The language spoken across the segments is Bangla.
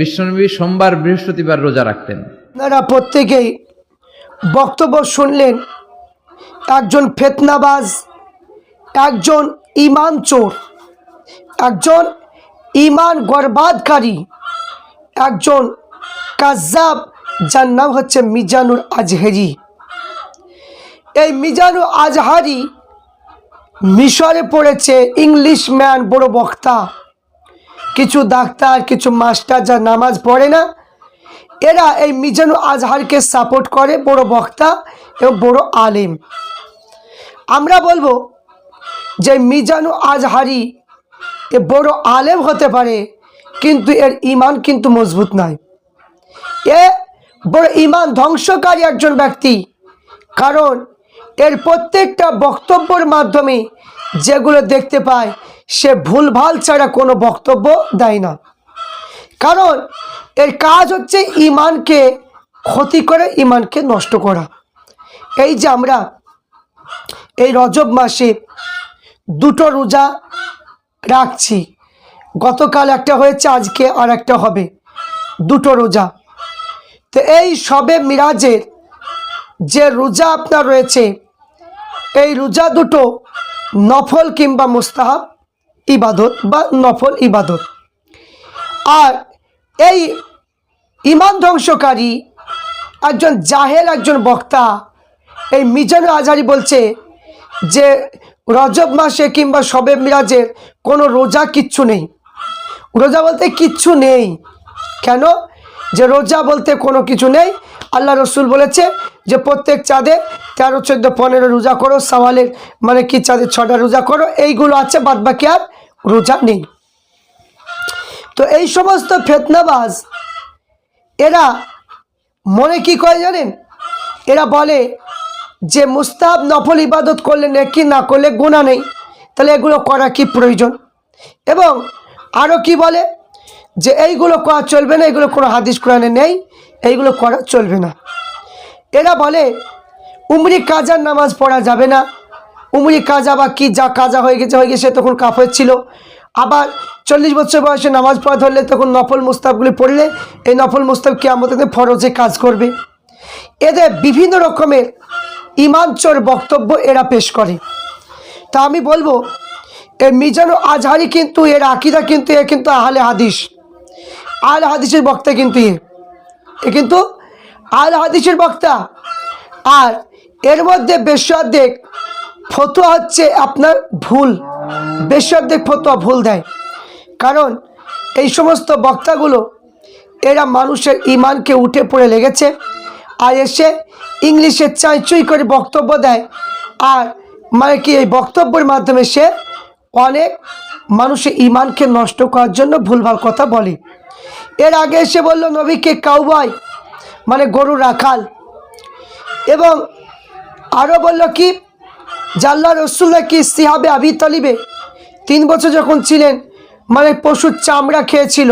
বিশ্বনবী সোমবার বৃহস্পতিবার রোজা রাখতেন। আপনারা প্রত্যেকেই বক্তব্য শুনলেন, একজন ফেতনাবাজ, একজন ইমান চোর, একজন ইমান গর্বাদকারী, একজন কাজাব যার নাম হচ্ছে মিজানুর আজহেরি। এই মিজানুর আজহারি মিশরে পড়েছে, ইংলিশ ম্যান, বড় বক্তা। কিছু ডাক্তার, কিছু মাস্টার যা নামাজ পড়ে না, এরা এই মিজানু আজহারকে সাপোর্ট করে, বড় বক্তা এবং বড় আলেম। আমরা বলব যে মিজানু আজহারি এ বড় আলেম হতে পারে, কিন্তু এর ইমান কিন্তু মজবুত নয়। এ বড় ইমান ধ্বংসকারী একজন ব্যক্তি, কারণ এর প্রত্যেকটা বক্তব্যের মাধ্যমে যেগুলো দেখতে পায় সে ভুলভাল ছাড়া কোনো বক্তব্য দেয় না। কারণ এর কাজ হচ্ছে ইমানকে ক্ষতি করে, ইমানকে নষ্ট করা। এই যে আমরা এই রজব মাসে দুটো রোজা রাখছি। গতকাল একটা হয়েছে, আজকে আর একটা হবে। দুটো রোজা। তো এই সবে মিরাজের যে রোজা আপনার রয়েছে, এই রোজা দুটো নফল কিংবা মুস্তাহাব ইবাদত বা নফল ইবাদত। আর এই ইমান ধ্বংসকারী একজন জাহেল, একজন বক্তা, এই মিজানু আজারি বলছে যে, রজব মাসে কিংবা সবে মিরাজের কোনো রোজা কিচ্ছু নেই। রোজা বলতে কিচ্ছু নেই। কেন? যে রোজা বলতে কোনো কিছু নেই। আল্লাহ রসুল বলেছে যে, প্রত্যেক চাঁদে তেরো, চোদ্দ, পনেরো রোজা করো, সওয়ালের মানে কি চাঁদে ছটা রোজা করো, এইগুলো আছে, বাদবাকি আর রোজা নেই তো এই সমস্ত ফেতনাবাজ, এরা মনে কি করে জানেন? এরা বলে যে মুস্তাব নফল ইবাদত করলে নেকি না করলে গুণা নেই, তাহলে এগুলো করা কি প্রয়োজন? এবং আরও কি বলে যে এইগুলো করা চলবে না, এগুলো কোনো হাদিস কোরআনে নেই, এইগুলো করা চলবে না। এরা বলে, উমরি কাজার নামাজ পড়া যাবে না উমরি কাজা বা কি যা কাজা হয়ে গেছে হয়ে গেছে, তখন কাফের ছিল। আবার চল্লিশ বছর বয়সে নামাজ পড়া ধরলে তখন নফল মুস্তাবগুলি পড়লে, এই নফল মুস্তাব কি আমাদের ফরজে কাজ করবে। এদের বিভিন্ন রকমের ইমানচোর বক্তব্য এরা পেশ করে। তা আমি বলব এই মিজানু আজহারি কিন্তু, এর আকিদা কিন্তু, এ কিন্তু আহলে হাদিস। আহলে হাদিসের বক্তা কিন্তু এ। এ কিন্তু আহলে হাদিসের বক্তা। আর এর মধ্যে বেশি অর্ধেক ফতোয়া হচ্ছে আপনার ভুল। বেশি অর্ধেক ফতোয়া ভুল দেয়। কারণ এই সমস্ত বক্তাগুলো, এরা মানুষের ইমানকে উঠে পড়ে লেগেছে আর এসে ইংলিশে চাঁচুই করে বক্তব্য দেয় আর মানে কি এই বক্তব্যের মাধ্যমে সে অনেক মানুষের ইমানকে নষ্ট করার জন্য ভুলভাল কথা বলে। এর আগে এসে বলল, নবীকে কাউবয় মানে গরু রাখাল। এবং আরও বলল কি জাল্লা রসুল্লাহ কি সিহাবে আবি তালিবে? তিন বছর যখন ছিলেন মানে পশুর চামড়া খেয়েছিল।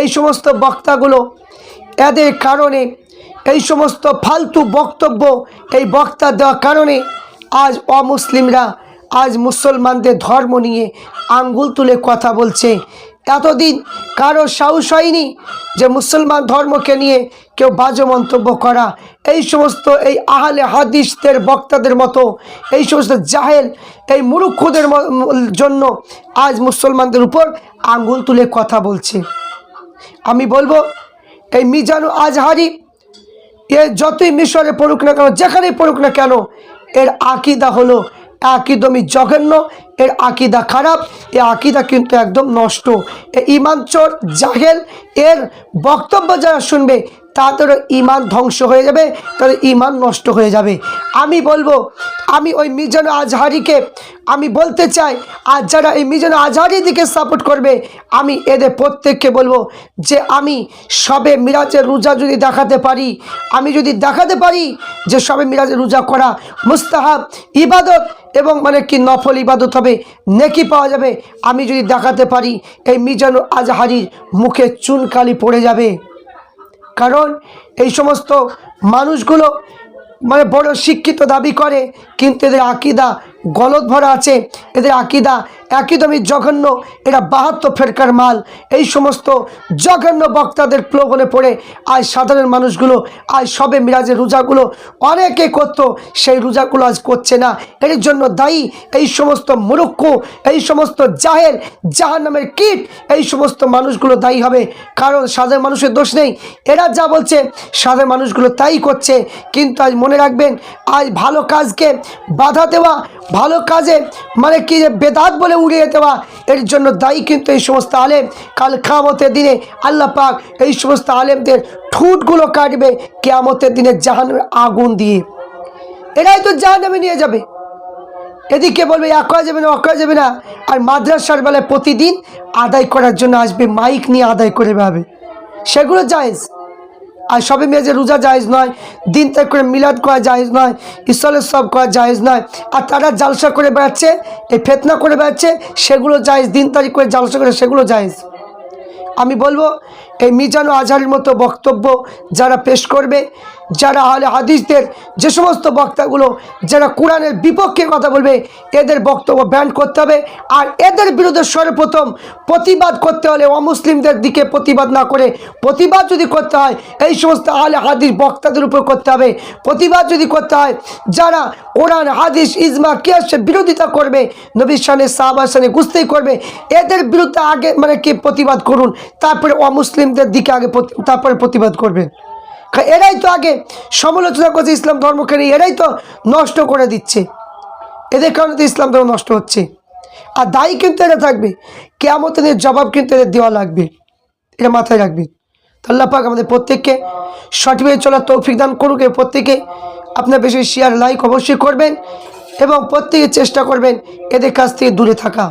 এই সমস্ত বক্তাগুলো, এদের কারণে, এই সমস্ত ফালতু বক্তব্য এই বক্তা দেওয়ার কারণে আজ অমুসলিমরা, আজ মুসলমানদের ধর্ম নিয়ে আঙ্গুল তুলে কথা বলছে। এতদিন কারও সাহস হয়নি যে মুসলমান ধর্মকে নিয়ে কেউ বাজে মন্তব্য করা। এই সমস্ত এই আহলে হাদিসদের বক্তাদের মতো, এই সমস্ত জাহেল, এই মুরুক্ষদের জন্য আজ মুসলমানদের উপর আঙ্গুল তুলে কথা বলছে। আমি বলব, এই মিজানু আজহারি, এ যতই মিশরে পড়ুক না কেন, যেখানেই পড়ুক না কেন, এর আকিদা হলো আকিদমি জঘন্য, এর আকিদা খারাপ, এ আকিদা কিন্তু একদম নষ্ট। এ ইমানচর জাহেল, এর বক্তব্য যারা শুনবে, তাদেরও ইমান ধ্বংস হয়ে যাবে, তাদের ইমান নষ্ট হয়ে যাবে। আমি বলব, আমি ওই মিজান আজহারিকে, আমি বলতে চাই, আর যারা এই মিজান আজহারির দিকে সাপোর্ট করবে, আমি এদের প্রত্যেককে বলব যে আমি সবে মিরাজের রোজা যদি দেখাতে পারি, আমি যদি দেখাতে পারি যে সবে মিরাজের রোজা করা মুস্তাহাব, ইবাদত এবং মানে কি নফল ইবাদত হবে, নেকি পাওয়া যাবে, আমি যদি দেখাতে পারি, এই মিজানু আজহারির মুখে চুনকালি পড়ে যাবে। কারণ এই সমস্ত মানুষগুলো মানে বড় শিক্ষিত দাবি করে, কিন্তু এদের আকিদা গলত ভরা আছে। এদের আকিদা একদমই জঘন্য, এরা বাহাত্তর ফেরকার মাল। এই সমস্ত জঘন্য বক্তাদের প্রলোভনে পড়ে আজ সাধারণ মানুষগুলো, আজ সবে মিরাজের রোজাগুলো অনেকে করতো সেই রোজাগুলো আজ করছে না। এর জন্য দায়ী এই সমস্ত মুরুক্ষ এই সমস্ত জাহের জাহান নামের কীট, এই সমস্ত মানুষগুলো দায়ী হবে। কারণ সাধারণ মানুষের দোষ নেই। এরা যা বলছে, সাধারণ মানুষগুলো তাই করছে। কিন্তু আজ মনে রাখবেন, আজ ভালো কাজকে বাধা দেওয়া ভালো কাজে মানে কি যে বেদাত বলে উড়িয়ে দেওয়া এর জন্য দায়ী কিন্তু এই সমস্ত আলেম। কাল খামতের দিনে আল্লাহ পাক এই সমস্ত আলেমদের ঠুটগুলো কাটবে, কেয়ামতের দিনে জাহানের আগুন দিয়ে। এরাই তো জাহান্নামে নিয়ে যাবে। এদিকে বলবে এক করা যাবে না অক করা যাবে না। আর মাদ্রাসার বেলায় প্রতিদিন আদায় করার জন্য আসবে, মাইক নিয়ে আদায় করে বেড়াবে। সেগুলো জায়েজ। আর সবে মেয়েদের রোজা জায়েজ নয়, দিন তাক করে মিলাদ করা জায়েজ নয় ঈশ্বরের সব করা জায়েজ নয়, আর তারা জালসা করে বেড়াচ্ছে, এই ফেতনা করে বেড়াচ্ছে, সেগুলো জায়েজ, দিন তারিখ করে জালসা করে সেগুলো জায়েজ। আমি বলব এই মিজান আজহারের মতো বক্তব্য যারা পেশ করবে, যারা আহলে হাদিসদের যে সমস্ত বক্তাগুলো, যারা কোরআনের বিপক্ষে কথা বলবে, এদের বক্তব্য ব্যান করতে হবে। আর এদের বিরুদ্ধে সর্বপ্রথম প্রতিবাদ করতে হলে অমুসলিমদের দিকে প্রতিবাদ না করে প্রতিবাদ যদি করতে হয়, এই সমস্ত আহলে হাদিস বক্তাদের উপর করতে হবে। প্রতিবাদ যদি করতে হয়, যারা কোরআন, হাদিস, ইজমা, কিয়াসের বিরোধিতা করবে, নবীর সানে সাহাবার সানে গুস্তেই করবে, এদের বিরুদ্ধে আগে মানে কি প্রতিবাদ করুন, তারপরে অমুসলিমদের দিকে আগে তারপরে প্রতিবাদ করবেন এরাই তো আগে সমালোচনা করছে, ইসলাম ধর্মকে এরাই তো নষ্ট করে দিচ্ছে। এদের কারণে তো ইসলাম ধর্ম নষ্ট হচ্ছে। আর দায়ী কিন্তু এরা থাকবে। কেয়ামতের জবাব কিন্তু এদের দেওয়া লাগবে। এটা মাথায় রাখবে। আল্লাহ পাক আমাদের প্রত্যেককে সঠিকভাবে চলার তৌফিক দান করুক এ প্রত্যেকে আপনার বেশি শেয়ার লাইক অবশ্যই করবেন এবং প্রত্যেকে চেষ্টা করবেন এদের কাছ থেকে দূরে থাকা।